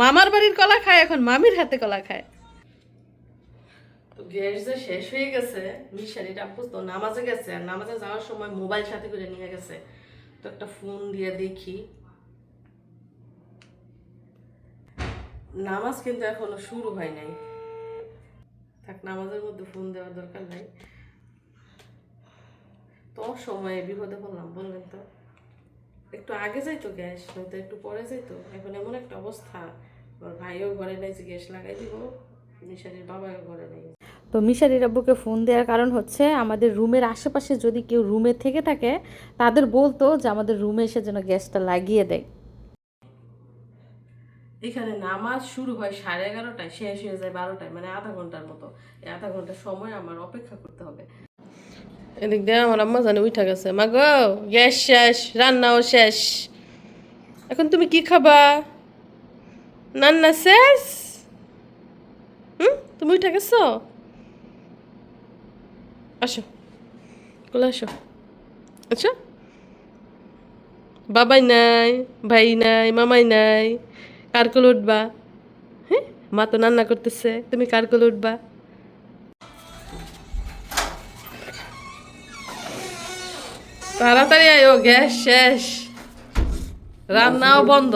মামার বাড়ির কলা খায়, এখন মামির হাতে কলা খায়। গ্যাস যে শেষ হয়ে গেছে মিশারিটা আপু তো নামাজে গেছে, আর নামাজে যাওয়ার সময় মোবাইল সাথে করে নিয়ে গেছে। তো একটা ফোন দিয়ে দেখি। নামাজ কিন্তু এখনও শুরু হয় নাই। থাক, নামাজের মধ্যে ফোন দেওয়ার দরকার নাই। তো সময়ে বিপদে পড়লাম, বললেন তো। একটু আগে যাইতো গ্যাস নয়তো একটু পরে যাইতো। এখন এমন একটা অবস্থা ওর ভাইও ঘরে নাই যে গ্যাস লাগাই দিব নিশারির বাবাও ঘরে নেই। তো মিশারির আব্বুকে ফোন দেওয়ার কারণ হচ্ছে আমাদের রুমের আশেপাশে যদি কেউ রুমে থেকে থাকে তাদের বলতো যে আমাদের রুমে এসে যেন গ্যাসটা লাগিয়ে দেয়। এখানে নামাজ শুরু হয় সাড়ে এগারোটায় শেষ হয়ে যায় বারোটায় মানে আধা ঘণ্টার মতো। আধা ঘণ্টা সময় আমার অপেক্ষা করতে হবে। এদিক দিয়ে আমার আম্মা জানে উঠা গেছে। মা গো, গ্যাস শেষ, রান্নাও শেষ। এখন তুমি কি খাবা? রান্না শেষ? হুম? তুমি উঠা গেছো? আসো, কোলে আসো। আচ্ছা। বাবাই নাই, ভাই নাই, মামাই নাই, কার কোলে উঠবা? হ্যাঁ? মা তো রান্না করতেছে, তুমি কার কোলে উঠবা? তাড়াতাড়ি আয়ো গ্যাস শেষ। রান্নাও বন্ধ।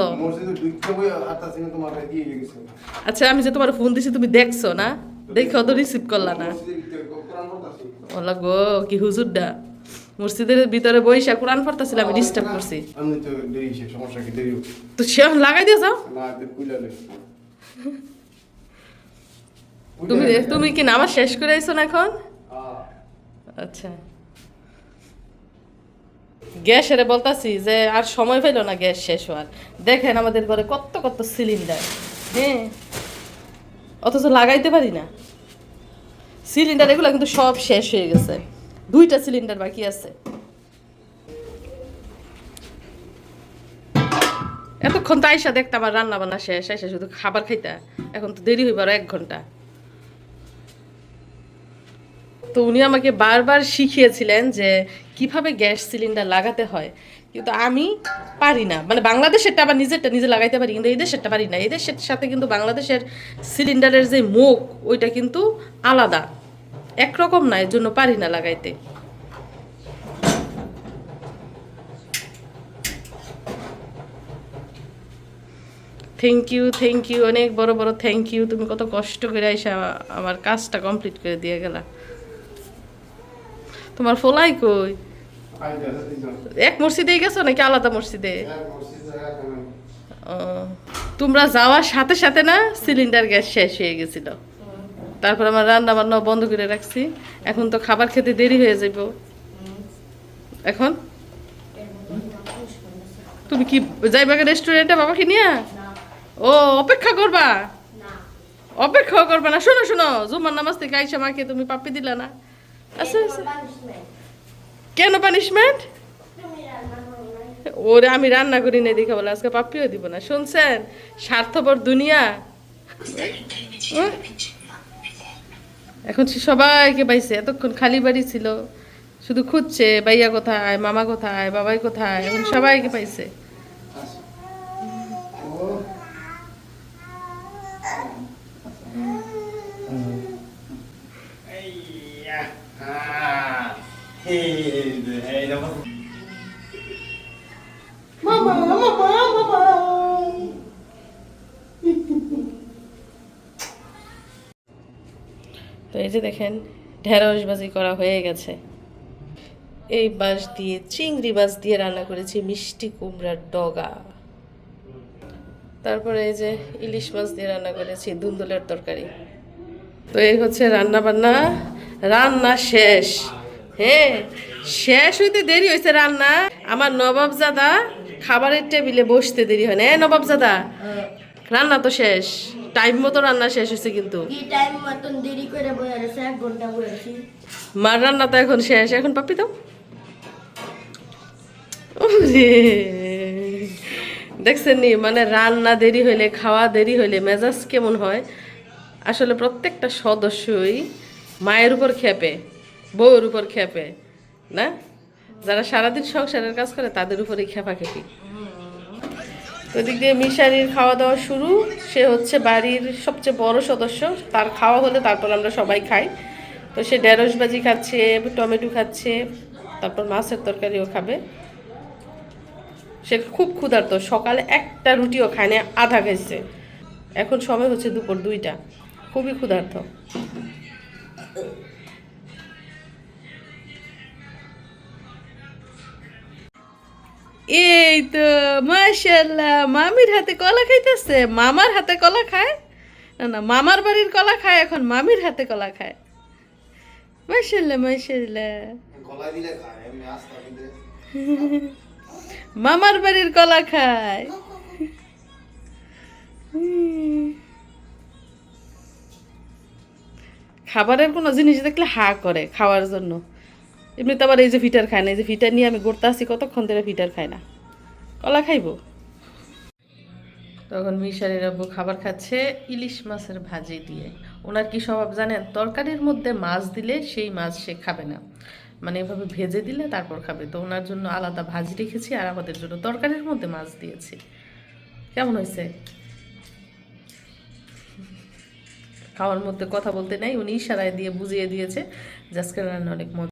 আচ্ছা আমি যে তোমার ফোন দিছি তুমি দেখছ না? দেখো তো রিসিভ করলা না। ওলা গো কি হুজুরডা। মসজিদের ভিতরে বইসা কোরআন পড়তেছিলাম আমি ডিস্টার্ব করছি। তো সে লাগাই দিয়ে যাও। তুমি তুমি কি নামাজ শেষ করে আইছো না এখন? আচ্ছা। গ্যাসের বলতাছি যে আর সময় পেল না গ্যাস শেষ হওয়ার। দেখেন আমাদের ঘরে কত কত সিলিন্ডার। হ্যাঁ? অথচ লাগাইতে পারি না। সিলিন্ডার এগুলো কিন্তু সব শেষ হয়ে গেছে। দুইটা সিলিন্ডার বাকি আছে। এতক্ষণ তো আইসা দেখতাম আর রান্না বান্না শেষ, আইসা শুধু খাবার খাইতা। এখন তো দেরি হইবার এক ঘণ্টা। তো উনি আমাকে বারবার শিখিয়েছিলেন যে কীভাবে গ্যাস সিলিন্ডার লাগাতে হয়। কিন্তু আমি পারি না। মানে বাংলাদেশেরটা আবার নিজেরটা নিজে লাগাইতে পারি, কিন্তু এই দেশেরটা পারি না। এই দেশের সাথে কিন্তু বাংলাদেশের সিলিন্ডারের যে মুখ, ওইটা কিন্তু আলাদা। একরকম না এর জন্য পারি না লাগাইতে। থ্যাংক ইউ থ্যাংক ইউ অনেক বড় বড় থ্যাংক ইউ তুমি কত কষ্ট করে এসে আমার কাজটা কমপ্লিট করে দিয়ে গেলা। তোমার ফোলাই কই? এক মসজিদে গেছো নাকি আলাদা মসজিদে? ও, তোমরা যাওয়ার সাথে সাথে না সিলিন্ডার গ্যাস শেষ হয়ে গেছিল। তারপর আমার রান্না বান্না বন্ধ করে রাখছি। এখন তো খাবার খেতে দেরি হয়ে যাইব। এখন? তুমি কি যাইবা রেস্টুরেন্টে বাবাকে নিয়ে? ও অপেক্ষা করবা? অপেক্ষা করবা না। শোনো শোনো জুমার নামাজ থেকে আইসা মাকে তুমি পাপ্পি দিলা না। আচ্ছা কেন পানিশমেন্ট ওরে আমি রান্না করি নাই দেখে বলে, আজকে পাপ্পিও দিব না। শুনছেন? স্বার্থপর দুনিয়া? এখন সে সবাইকে পাইছে, এতক্ষণ খালি বাড়ি ছিল। শুধু খুঁজছে, ভাইয়া কোথায়, মামা কোথায়, বাবাই কোথায়, এখন সবাইকে পাইছে। তো এই যে দেখেন ঢেঁড়স ভাজি করা হয়ে গেছে। এই বাঁশ দিয়ে, চিংড়ি মাছ দিয়ে রান্না করেছি মিষ্টি কুমড়ার ডগা। তারপরে এই যে ইলিশ মাছ দিয়ে রান্না করেছি ধুন্দুলের তরকারি। তো এই হচ্ছে রান্না বান্না রান্না শেষ। হ্যাঁ শেষ হইতে দেরি হয়েছে রান্না। আমার নবাবজাদা খাবারের টেবিলে বসতে দেরি হয় না। নবাবজাদা, রান্না তো শেষ। টাইম মতো রান্না শেষ হয়েছে কিন্তু। টাইম মতন দেরি করে বয়ে রয়েছে এক ঘণ্টা বয়েছি মার রান্না তো এখন শেষ। এখন পাপি ওরে, দেখছেন নি? মানে রান্না দেরি হইলে খাওয়া দেরি হইলে মেজাজ কেমন হয়? আসলে প্রত্যেকটা সদস্যই মায়ের উপর খেপে বউয়ের উপর খেপে না? যারা সারাদিন সংসারের কাজ করে তাদের উপরেই খেপা খেপি তো দিয়ে মিশারির খাওয়া দাওয়া শুরু। সে হচ্ছে বাড়ির সবচেয়ে বড় সদস্য। তার খাওয়া হলে তারপর আমরা সবাই খাই। তো সে ঢেঁড়স ভাজি খাচ্ছে, টমেটো খাচ্ছে, তারপর মাছের তরকারিও খাবে। সে খুব ক্ষুধার্ত। সকালে একটা রুটিও খায় না আধা খাইছে। এখন সময় হচ্ছে দুপুর দুইটা। খুবই ক্ষুধার্ত। এই তো মাশাল্লাহ মামির হাতে কলা খাইতেছে মামার হাতে কলা খায়? না না মামার বাড়ির কলা খায় এখন মামির হাতে কলা খায়। মাশাল্লাহ মাশাল্লাহ এমনি মামার বাড়ির কলা খায়। খাবারের কোনো জিনিস দেখলে হা করে খাওয়ার জন্য। এমনিতে আবার এই যে ফিটার খায় না এই যে ফিটার নিয়ে আমি ঘুরতে আসি কতক্ষণ ধরে ফিটার খায় না। কলা খাইবো? তখন মিশারির আব্বু খাবার খাচ্ছে ইলিশ মাছের ভাজি দিয়ে। ওনার কি স্বভাব জানেন? তরকারির মধ্যে মাছ দিলে সেই মাছ সে খাবে না। মানে এভাবে ভেজে দিলে তারপর খাবে। তো ওনার জন্য আলাদা ভাজি রেখেছি আর আমাদের জন্য তরকারির মধ্যে মাছ দিয়েছি। কেমন হয়েছে? খাওয়ার মধ্যে কথা বলতে নাই। উনি ইশারায় দিয়ে বুঝিয়ে দিয়েছে আজকে রান্না অনেক মজা